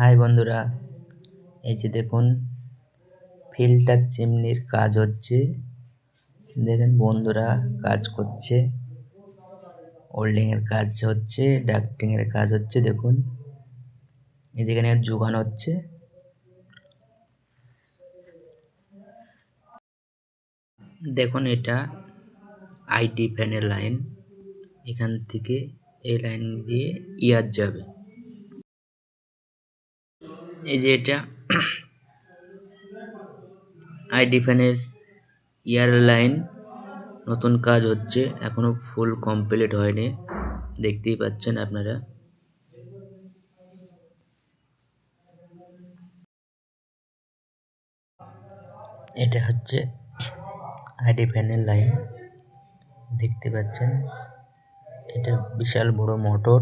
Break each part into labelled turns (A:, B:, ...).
A: High বন্ধুরা, এই যে দেখুন, ফিল্টার চিমনির কাজ হচ্ছে। দেখেন বন্ধুরা, কাজ করছে। ওল্ডিং এর কাজ হচ্ছে ডাক্টিং এর কাজ হচ্ছে, দেখুন। এই যেখানে যোগান হচ্ছে। দেখুন এটা আইডি ফ্যানের লাইন। এখান থেকে এই লাইন দিয়ে ইয়ার যাবে। এই যে এটা আইডি ফ্যানের লাইন নতুন কাজ হচ্ছে, এখনও ফুল কমপ্লিট হয়নি, দেখতেই পাচ্ছেন আপনারা। এটা হচ্ছে আইডি ফ্যানের লাইন, দেখতে পাচ্ছেন। এটা বিশাল বড় মোটর।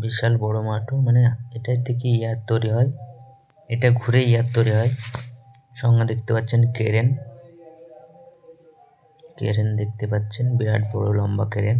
A: বিশাল বড় মাঠও মানে এটার থেকে ইয়ার তৈরি হয়, এটা ঘুরে ইয়ার তৈরি হয়। সঙ্গে দেখতে পাচ্ছেন কেরেন। কেরেন দেখতে পাচ্ছেন, বিরাট বড় লম্বা কেরেন।